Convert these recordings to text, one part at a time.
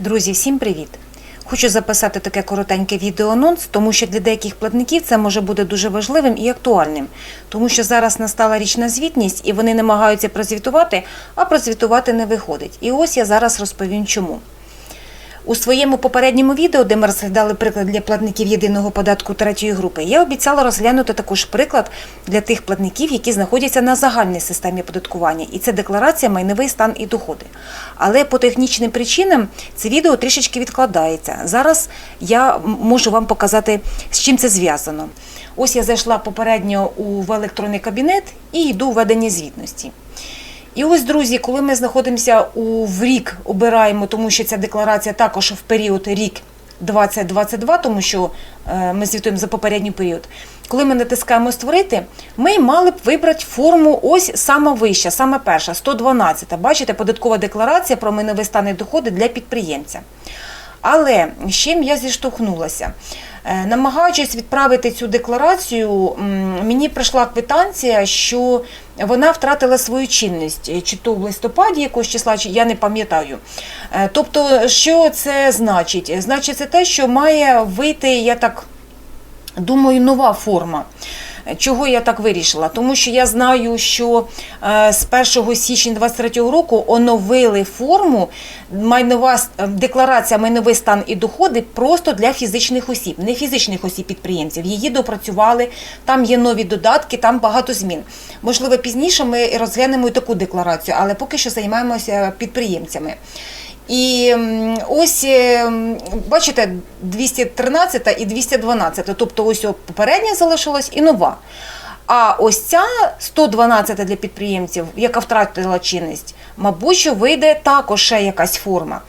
Друзі, всім привіт! Хочу записати таке коротеньке відеоанонс, тому що для деяких платників це може бути дуже важливим і актуальним, тому що зараз настала річна звітність і вони намагаються прозвітувати, а прозвітувати не виходить. І ось я зараз розповім чому. У своєму попередньому відео, де ми розглядали приклад для платників єдиного податку третьої групи, я обіцяла розглянути також приклад для тих платників, які знаходяться на загальній системі оподаткування, і це декларація майновий стан і доходи. Але по технічним причинам це відео трішечки відкладається. Зараз я можу вам показати, з чим це зв'язано. Ось я зайшла попередньо у в електронний кабінет і йду у ведення звітності. І ось, друзі, коли ми знаходимося у в рік, обираємо, тому що ця декларація також в період рік 2022, тому що е, ми звітуємо за попередній період. Коли ми натискаємо створити, ми мали б вибрати форму ось сама вища, саме перша, 112. Бачите, податкова декларація про майновий стан і доходи для підприємця. Але з чим я зіштовхнулася? Е, Намагаючись відправити цю декларацію, мені прийшла квитанція, що вона втратила свою чинність, е, чи то в листопаді якогось числа, чи я не пам'ятаю. Е, Тобто, що це значить? Значить, це те, що має вийти, я так думаю, нова форма. Чого я так вирішила? Тому що я знаю, що е, з 1 січня 2023 року оновили форму майнова е, декларація майновий стан і доходи просто для фізичних осіб, не фізичних осіб підприємців. Її допрацювали, там є нові додатки, там багато змін. Можливо, пізніше ми розглянемо і таку декларацію, але поки що займаємося підприємцями. І ось е, бачите, 213 і 212, тобто ось попередня залишилась і нова. А ось ця 112 для підприємців, яка втратила чинність, мабуть, що вийде також ще якась форма.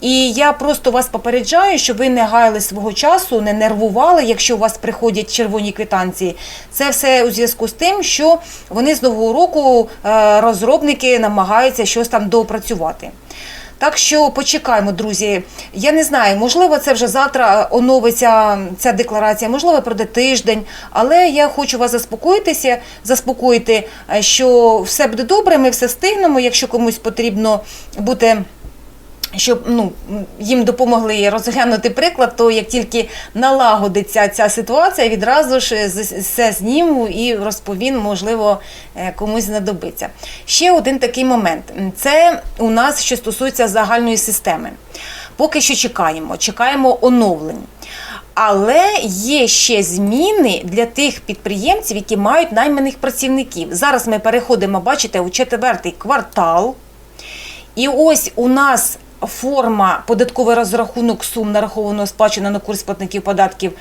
І я просто вас попереджаю, щоб ви не гаяли свого часу, не нервували, якщо у вас приходять червоні квитанції. Це все у зв'язку з тим, що вони з нового року е, розробники намагаються щось там доопрацювати. Так що почекаємо, друзі. Я не знаю, можливо, це вже завтра оновиться ця декларація, можливо, пройде тиждень. Але я хочу вас заспокоїтися, заспокоїти, е, що все буде добре, ми все встигнемо. Якщо комусь потрібно бути. Щоб ну, їм допомогли розглянути приклад, то як тільки налагодиться ця ситуація, відразу ж все зніму і розповім, можливо, е, комусь знадобиться. Ще один такий момент. Це у нас що стосується загальної системи. Поки що чекаємо, чекаємо оновлень. Але є ще зміни для тих підприємців, які мають найманих працівників. Зараз ми переходимо, бачите, у четвертий квартал. І ось у нас форма податковий розрахунок сум нарахованого сплачено на курс платників податків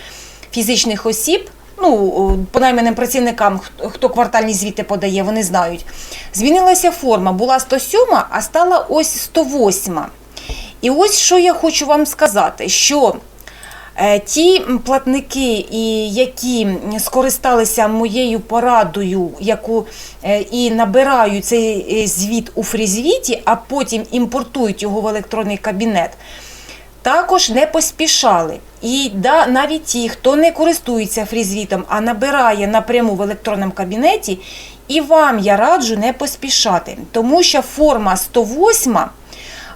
фізичних осіб. Ну, по найманим працівникам, хто- квартальні звіти подає, вони знають. Змінилася форма, була 107, а стала ось 108. І ось що я хочу вам сказати, що Ті платники, які скористалися моєю порадою, яку е, і набирають цей е, звіт у фрізвіті, а потім імпортують його в електронний кабінет, також не поспішали. І да, навіть ті, хто не користується фрізвітом, а набирає напряму в електронному кабінеті, і вам я раджу не поспішати, тому що форма 108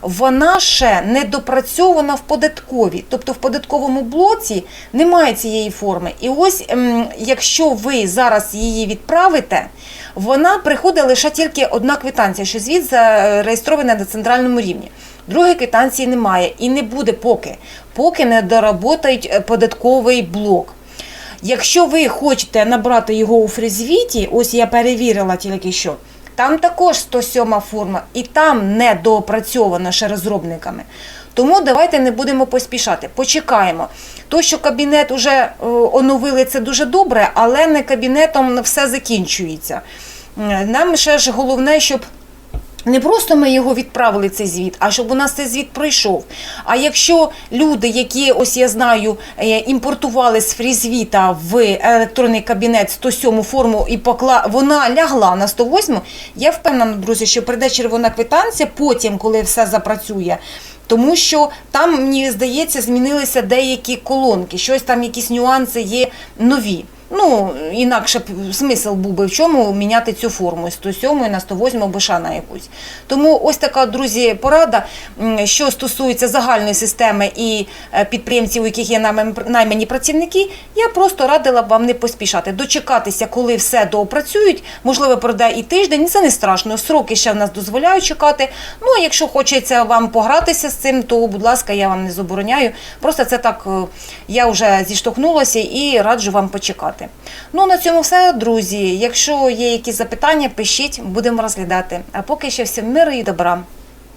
вона ще не допрацьована в податковій. Тобто в податковому блоці немає цієї форми. І ось, ем, якщо ви зараз її відправите, вона приходить лише тільки одна квитанція, що звіт зареєстрований на центральному рівні. Другої квитанції немає і не буде поки, поки не доработають е, податковий блок. Якщо ви хочете набрати його у фрізвіті, ось я перевірила тільки що, там також 107 форма, і там не доопрацьовано ще розробниками. Тому давайте не будемо поспішати, почекаємо. То, що кабінет вже е, оновили, це дуже добре, але не кабінетом все закінчується. Е, Нам ще ж головне, щоб не просто ми його відправили цей звіт, а щоб у нас цей звіт пройшов. А якщо люди, які ось я знаю, е, імпортували з фрізвіта в електронний кабінет 107 форму і покла... вона лягла на 108, я впевнена, друзі, що прийде червона квитанція потім, коли все запрацює. Тому що там, мені здається, змінилися деякі колонки, щось там, якісь нюанси є нові. Ну, інакше б смисл був би в чому міняти цю форму з 107 на 108 або ша на якусь. Тому ось така, друзі, порада, що стосується загальної системи і е, підприємців, у яких є наймані працівники, я просто радила б вам не поспішати, дочекатися, коли все доопрацюють. Можливо, пройде і тиждень, це не страшно. Сроки ще в нас дозволяють чекати. Ну, а якщо хочеться вам погратися з цим, то, будь ласка, я вам не забороняю. Просто це так, е, я вже зіштовхнулася і раджу вам почекати. Ну, на цьому все, друзі. Якщо є якісь запитання, пишіть, будемо розглядати. А поки ще всім миру і добра.